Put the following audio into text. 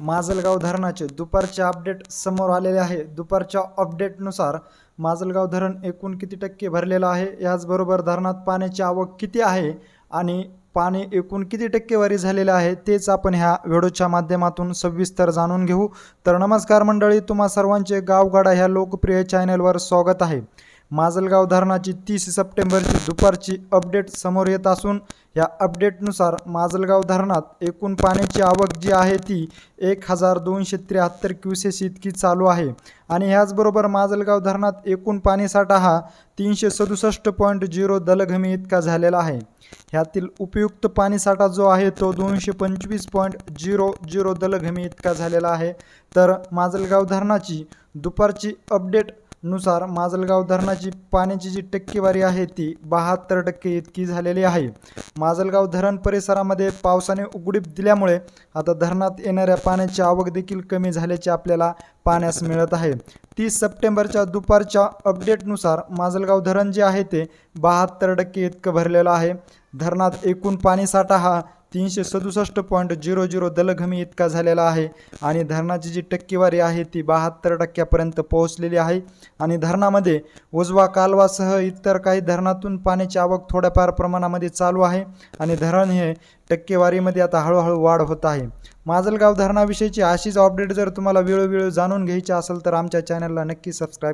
माजलगाव धरणाचे दुपारचे अपडेट समोर आलेले आहे. दुपारच्या अपडेटनुसार माजलगाव धरण एकूण किती टक्के भरलेलं आहे? याचबरोबर धरणात पाण्याची आवक किती आहे? आणि पाणी एकूण किती टक्केवारी झालेलं आहे? तेच आपण ह्या व्हिडिओच्या माध्यमातून सविस्तर जाणून घेऊ. तर नमस्कार मंडळी तुम्हा सर्वांचे गावगाडा ह्या लोकप्रिय चॅनलवर स्वागत आहे. माजलगाव धरणाची तीस सप्टेंबरची दुपारची अपडेट समोर येत असून या अपडेटनुसार माजलगाव धरणात एकूण पाण्याची आवक जी आहे ती एक हजार दोनशे त्र्याहत्तर क्युसेस इतकी चालू आहे. आणि ह्याचबरोबर माजलगाव धरणात एकूण पाणीसाठा हा तीनशे सदुसष्ट पॉईंट झिरो दलघमी इतका झालेला आहे. ह्यातील उपयुक्त पाणीसाठा जो आहे तो दोनशे पंचवीस पॉईंट झिरो झिरो दलघमी इतका झालेला आहे. तर माजलगाव धरणाची दुपारची अपडेट नुसार माजलगाव धरणाची पाण्याची जी टक्केवारी आहे ती बहात्तर टक्के इतकी झालेली आहे. माजलगाव धरण परिसरामध्ये पावसाने उघडीप दिल्यामुळे आता धरणात येणाऱ्या पाण्याची आवक देखील कमी झाल्याचे आपल्याला पाहण्यास मिळत आहे. तीस सप्टेंबरच्या दुपारच्या अपडेटनुसार माजलगाव धरण जे आहे ते बहात्तर टक्के इतकं भरलेलं आहे. धरणात एकूण पाणीसाठा हा तीनशे सदुसष्ट पॉईंट झिरो झिरो दलघमी इतका झालेला आहे. आणि धरणाची जी टक्केवारी आहे ती बहात्तर टक्क्यापर्यंत पोहोचलेली आहे. आणि धरणामध्ये उजवा कालवासह इतर काही धरणातून पाण्याची आवक थोड्याफार प्रमाणामध्ये चालू आहे. आणि धरण हे टक्केवारीमध्ये आता हळूहळू वाढ होत आहे. माजलगाव धरणाविषयीची अशीच अपडेट जर तुम्हाला वेळोवेळी जाणून घ्यायची असेल तर आमच्या चॅनलला नक्की सबस्क्राईब